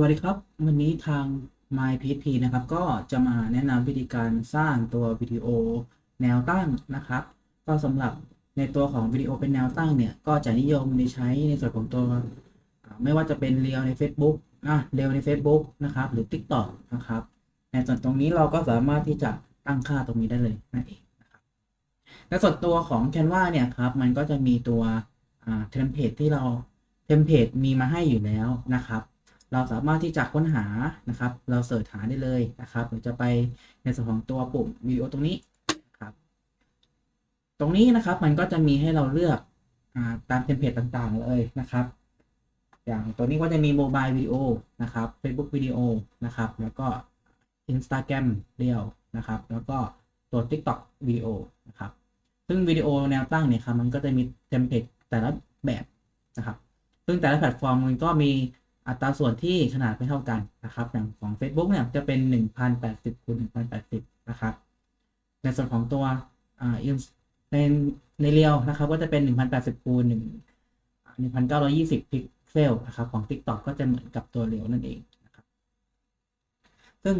วัสดีครับ วันนี้ทาง MyPHP นะครับ ก็จะมาแนะนำวิธีการสร้างตัววิดีโอแนวตั้งนะครับ ก็สำหรับในตัวของวิดีโอเป็นแนวตั้งเนี่ย ก็จะนิยมในใช้ในส่วนของตัว ไม่ว่าจะเป็นเรียวใน Facebook อะเรียวใน Facebook นะครับ หรือ TikTok นะครับ ในส่วนตรงนี้เราก็สามารถที่จะตั้งค่าตรงนี้ได้เลยนั่นเองนะครับในส่วนตัวของ Canva เนี่ยครับ มันก็จะมีตัวเทมเพลตที่เราเทมเพลตมีมาให้อยู่แล้วนะครับ เราสามารถที่จะค้นหานะครับ เราเสิร์ชหาได้เลยนะครับหรือจะไปในส่วนของตัวปุ่มวิดีโอตรงนี้นะครับ ตรงนี้นะครับมันก็จะมีให้เราเลือกอตามเทมเพลตต่างๆเลยนะครับ อย่างตัวนี้ก็จะมีโมบายวิดีโอนะครับ Facebook วิดีโอนะครับ แล้วก็ Instagram เรียวนะครับ แล้วก็ตัว TikTok วิดีโอนะครับ ซึ่งวิดีโอแนวตั้งเนี่ยครับมันก็จะมีเทมเพลตแต่ละแบบนะครับ ซึ่งแต่ละแพลตฟอร์มมันก็มี อัตราส่วนที่ขนาดไม่เท่ากันนะครับอย่างของ Facebook เนี่ยจะเป็น 1080คูณ1080นะครับในส่วนของตัวอ่าในในเรียวนะครับก็จะเป็น 1080คูณ1 1920 พิกเซลนะครับของ TikTok ก็จะเหมือนกับตัวเรียวนั่นเองนะครับซึ่ง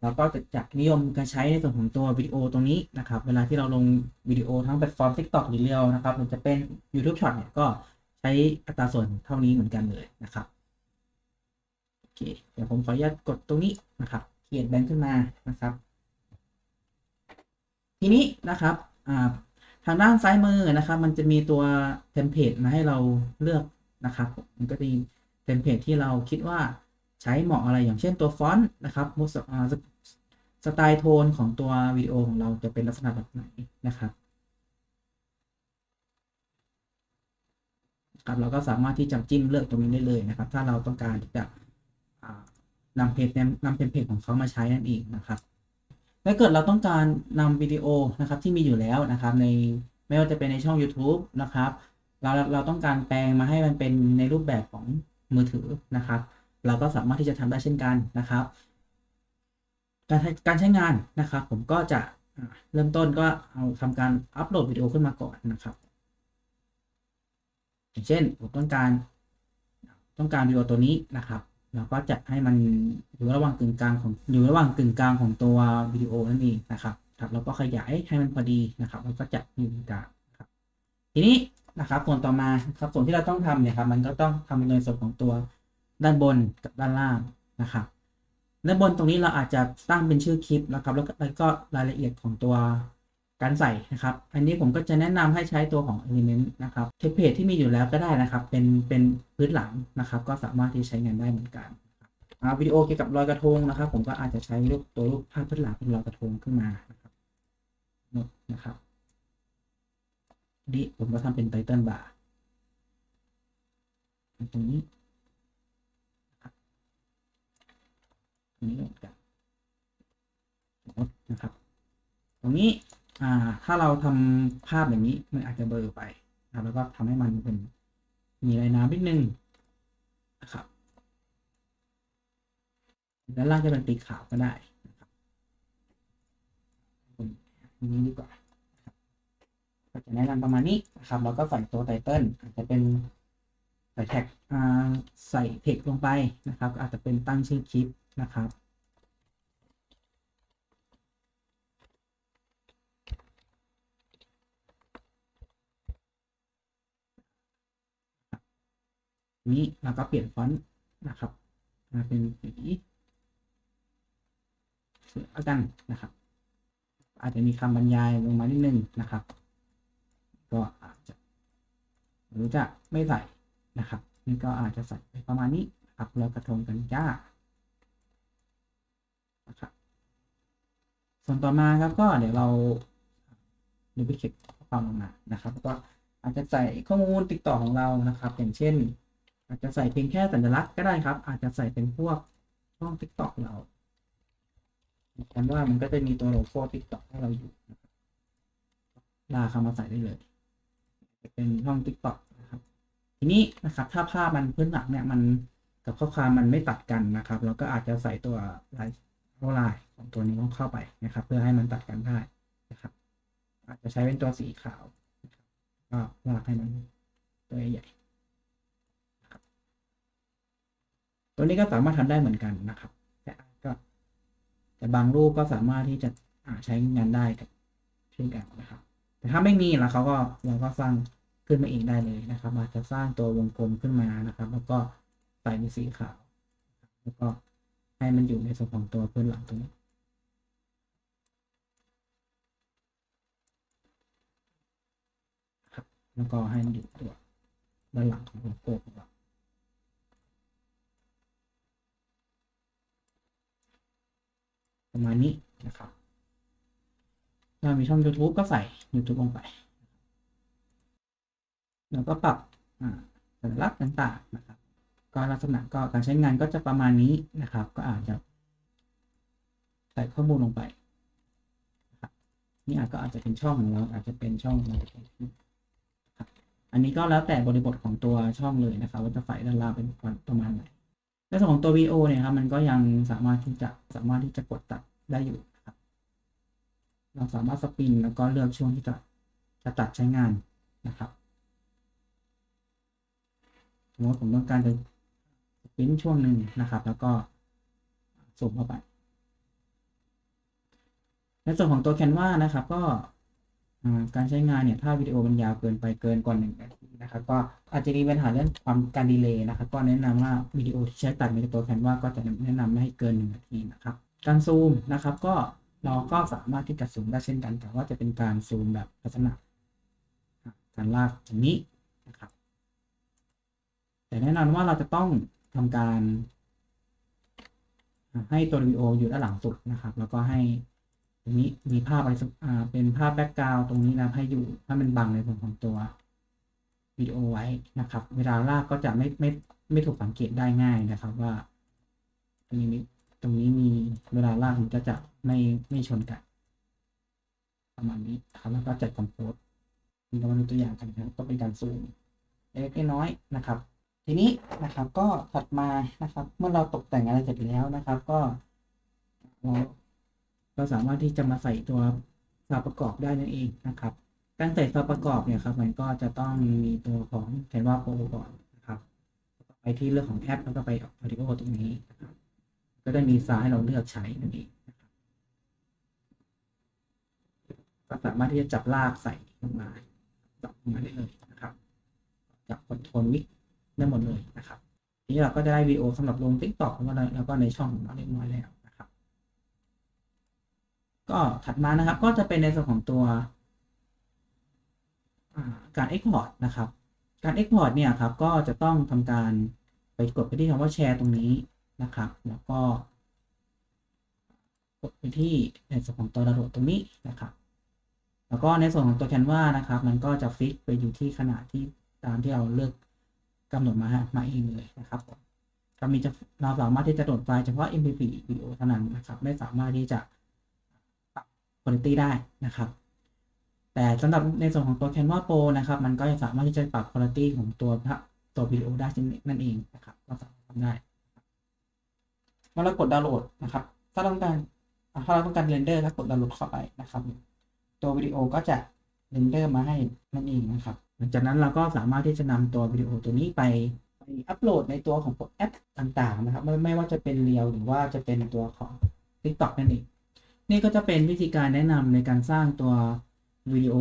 เราก็จะจัดนิยมการใช้ในส่วนของตัววิดีโอตรงนี้นะครับ เวลาที่เราลงวิดีโอทั้งแพลตฟอร์ม TikTok หรือเรียวนะครับหรือจะเป็น YouTube Short เนี่ยก็ ช้อัตราส่วนเท่านี้เหมือนกันเลยนะครับโอเคเดี๋ยวผมขออนุญาตกดตรงนี้นะครับเขียนแบงค์ขึ้นมานะครับ ทีนี้นะครับทางด้านซ้ายมือนะครับ มันจะมีตัวเทมเพลตมาให้เราเลือกนะครับมันก็จะมีเทมเพลตที่เราคิดว่าใช้เหมาะอะไรอย่างเช่นตัวฟอนต์นะครับมุสสไตล์โทนของตัววิดีโอของเราจะเป็นลักษณะแบบไหนนะครับ ครับเราก็สามารถที่จะจิ้มเลือกตรงนี้ได้เลยนะครับ ถ้าเราต้องการที่จะนำเพจนำเป็นเพจของเขามาใช้นั่นเองนะครับถ้าเกิดเราต้องการนำวิดีโอนะครับที่มีอยู่แล้วนะครับ ในไม่ว่าจะเป็นในช่อง YouTube นะครับ เราเราต้องการแปลงมาให้มันเป็นในรูปแบบของมือถือนะครับ เราก็สามารถที่จะทำได้เช่นกันนะครับ การการใช้งานนะครับ ผมก็จะเริ่มต้นก็เอาทำการอัปโหลดวิดีโอขึ้นมาก่อนนะครับ อย่างเช่นผมต้องการ ต้องการวิดีโอตัวนี้นะครับเราก็จะให้มันอยู่ระหว่างกึ่งกลางของอยู่ระหว่างกึ่งกลางของตัววิดีโอนั่นเองนะครับครับเราก็ขยายให้มันพอดีนะครับแล้วก็จัดอยู่กลางครับทีนี้นะครับส่วนต่อมาครับส่วนที่เราต้องทำเนี่ยครับมันก็ต้องทำในส่วนของตัวด้านบนกับด้านล่างนะครับด้านบนตรงนี้เราอาจจะตั้งเป็นชื่อคลิปนะครับแล้วก็รายละเอียดของตัว การใส่นะครับ อันนี้ผมก็จะแนะนำให้ใช้ตัวของ Element นะครับเทมเพลตที่มีอยู่แล้วก็ได้นะครับ เป็นเป็นพื้นหลังนะครับ ก็สามารถที่ใช้งานได้เหมือนกันวิดีโอเกี่ยวกับลอยกระทงนะครับ ผมก็อาจจะใช้รูปตัวรูปภาพพื้นหลังเป็นลอยกระทงขึ้นมานะครับหมดนะครับนี่ผมก็ทำเป็นไตเติลบาร์ตรงนี้ตรงนี้เหมือนกันนะครับ ตรงนี้ อ่า ถ้าเราทำภาพอย่างนี้มันอาจจะเบลอไปนะแล้วก็ทำให้มันเป็นมีลายน้ำนิดนึงนะครับด้านล่างจะเป็นปีขาวก็ได้นะครับอย่างนี้ดีกว่าก็จะแนะนำประมาณนี้นะครับแล้วก็ใส่ตัวไตเติลอาจจะเป็นใส่แท็กใส่เทคลงไปนะครับ อาจจะเป็นตั้งชื่อคลิปนะครับ นี้เราก็เปลี่ยนฟอนต์นะครับมาเป็นสีเสือกันนะครับ อาจจะมีคำบรรยายลงมานิดนึงนะครับ ก็อาจจะหรือจะไม่ใส่นะครับ นี่ก็อาจจะใส่ไปประมาณนี้นะครับแล้วกระทงกันจ้านะครับส่วนต่อมาครับก็เดี๋ยวเราดูพิเศษข้อความลงมานะครับแล้วก็อาจจะใส่ข้อมูลติดต่อของเรานะครับ อย่างเช่น อาจจะใส่เพียงแค่สัญลักษณ์ก็ได้ครับ อาจจะใส่เป็นพวกช่อง TikTok เรากันว่ามันก็จะมีตัวโลโก้ TikTok ให้เราอยู่นะครับลาเข้ามาใส่ได้เลยจะเป็นช่อง TikTok นะครับ ทีนี้นะครับถ้าภาพมันพื้นหลังเนี่ยมันกับข้อความมันไม่ตัดกันนะครับ เราก็อาจจะใส่ตัวลายลายของตัวนี้เข้าไปนะครับ เพื่อให้มันตัดกันได้นะครับ อาจจะใช้เป็นตัวสีขาวก็ลากให้มันตัวใหญ่ ตัวนี้ก็สามารถทำได้เหมือนกันนะครับ แต่ก็ แต่บางรูปก็สามารถที่จะใช้งานได้กับเช่นกันนะครับ แต่ถ้าไม่มีแล้วเขาก็เราก็สร้างขึ้นมาเองได้เลยนะครับอาจจะสร้างตัววงกลมขึ้นมานะครับ แล้วก็ใส่เป็นสีขาว แล้วก็ให้มันอยู่ในส่วนของตัวพื้นหลังตรงนี้ครับแล้วก็ให้มันอยู่ตัวด้านหลังของโลโก้ของเราประมาณ นี้นะครับถ้ามีช่อง YouTube ก็ใส่ YouTube ลงไป แล้วก็ปรับสัญลักษณ์ต่างๆนะครับก็ลักษณะก็การใช้งานก็จะประมาณนี้นะครับ ก็อาจจะใส่ข้อมูลลงไปนี่อาจก็อาจจะเป็นช่องของเราอาจจะเป็นช่องของเราครับอันนี้ก็แล้วแต่บริบทของตัวช่องเลยนะครับว่าจะใส่ด้านล่างเป็นประมาณไหนในส่วนของตัววีโอเนี่ยครับมันก็ยังสามารถที่จะสามารถที่จะกดตัด ได้อยู่ครับ เราสามารถสปินแล้วก็เลือกช่วงที่จะจะตัดใช้งานนะครับสมมติผมต้องการจะสปินช่วงหนึ่งนะครับ แล้วก็ส่งเข้าไป ในส่วนของตัว Canva นะครับ ก็การใช้งานเนี่ยถ้าวิดีโอมันยาวเกินไปเกินกว่าหนึ่งนาทีนะครับ ก็อาจจะมีปัญหาเรื่องความการดีเลย์นะครับ ก็แนะนำว่าวิดีโอที่ใช้ตัดในตัว Canva ก็จะแนะนำไม่ให้เกินหนึ่งนาทีนะครับ การซูมนะครับ ก็เราก็สามารถที่จะซูมได้เช่นกัน แต่ว่าจะเป็นการซูมแบบลักษณะการลากอย่างนี้นะครับ แต่แนะนำว่าเราจะต้องทำการให้ตัววิดีโออยู่ด้านหลังสุดนะครับ แล้วก็ให้ตรงนี้มีภาพอะไรอ่าเป็นภาพแบ็กกราวตรงนี้นะให้อยู่ถ้ามันบังในส่วนของตัววิดีโอไว้นะครับ เวลาลากก็จะไม่ไม่ไม่ถูกสังเกตได้ง่ายนะครับว่าตรงนี้ตรงนี้มี เวลาลากมันก็จะไม่ไม่ชนกัน ประมาณนี้ครับแล้วก็จัดคอมโพสเรามาดูตัวอย่างกันครับก็เป็นการซูมเล็กน้อยนะครับ ทีนี้นะครับก็ถัดมานะครับ เมื่อเราตกแต่งอะไรเสร็จแล้วนะครับ ก็เราเราสามารถที่จะมาใส่ตัวสาประกอบได้นั่นเองนะครับ การใส่สาประกอบเนี่ยครับ มันก็จะต้องมีตัวของ Canva Pro ก่อนนะครับ ไปที่เรื่องของแอปแล้วก็ไป Audio ตรงนี้นะครับ ก็จะมีไฟล์ให้เราเลือกใช้นั่นเองนะครับก็สามารถที่จะจับลากใส่ลงมาจับลงมาได้เลยนะครับ จับคอนโทรลวิกได้หมดเลยนะครับทีนี้เราก็จะได้วิดีโอสำหรับลง TikTok แล้วก็ในแล้วก็ในช่องของเราเรียบร้อยแล้วนะครับ ก็ถัดมานะครับ ก็จะเป็นในส่วนของตัวอ่าการ Export นะครับ การ Export เนี่ยครับก็จะต้องทำการไปกดไปที่คำว่าแชร์ตรงนี้ นะครับ แล้วก็กดไปที่ในส่วนของตัวดาวโหลดตรงนี้นะครับ แล้วก็ในส่วนของตัว Canva นะครับ มันก็จะฟิกไปอยู่ที่ขนาดที่ตามที่เราเลือกกำหนดมาฮะมาเองเลยนะครับก็มีจะเราสามารถที่จะโหลดไฟล์เฉพาะ MP4 วิดีโอเท่านั้นนะครับ ไม่สามารถที่จะปรับ quality ได้นะครับแต่สำหรับในส่วนของตัว Canva Pro นะครับ มันก็จะสามารถที่จะปรับ quality ของตัวตัววิดีโอได้นนั่นเองนะครับ ก็สามารถทำได้ เมื่อเรากดดาวน์โหลดนะครับ ถ้าต้องการถ้าเราต้องการเรนเดอร์ก็กดดาวน์โหลดเข้าไปนะครับ ตัววิดีโอก็จะเรนเดอร์มาให้นั่นเองนะครับ หลังจากนั้นเราก็สามารถที่จะนำตัววิดีโอตัวนี้ไปไปอัปโหลดในตัวของแอปต่างๆนะครับ ไม่ไม่ว่าจะเป็นเรียวหรือว่าจะเป็นตัวของ TikTok นั่นเอง นี่ก็จะเป็นวิธีการแนะนำในการสร้างตัววิดีโอ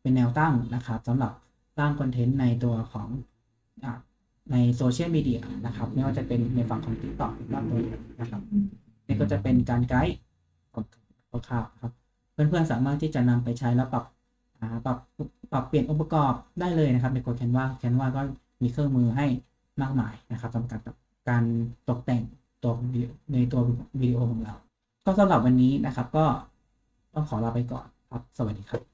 เป็นแนวตั้งนะครับสำหรับสร้างคอนเทนต์ในตัวของ ในโซเชียลมีเดียนะครับ ไม่ว่าจะเป็นในฝั่งของ TikTok หรือว่าตัวอื่นนะครับนี่ก็จะเป็นการไกด์ของคร่าวครับ เพื่อนๆสามารถที่จะนำไปใช้แล้วปรับปรับปรับเปลี่ยนองค์ประกอบได้เลยนะครับ ในกด Canva Canva ก็มีเครื่องมือให้มากมายนะครับสำหรับการตกแต่งตัวในตัววิดีโอของเรา ก็สำหรับวันนี้นะครับ ก็ต้องขอลาไปก่อนครับสวัสดีครับ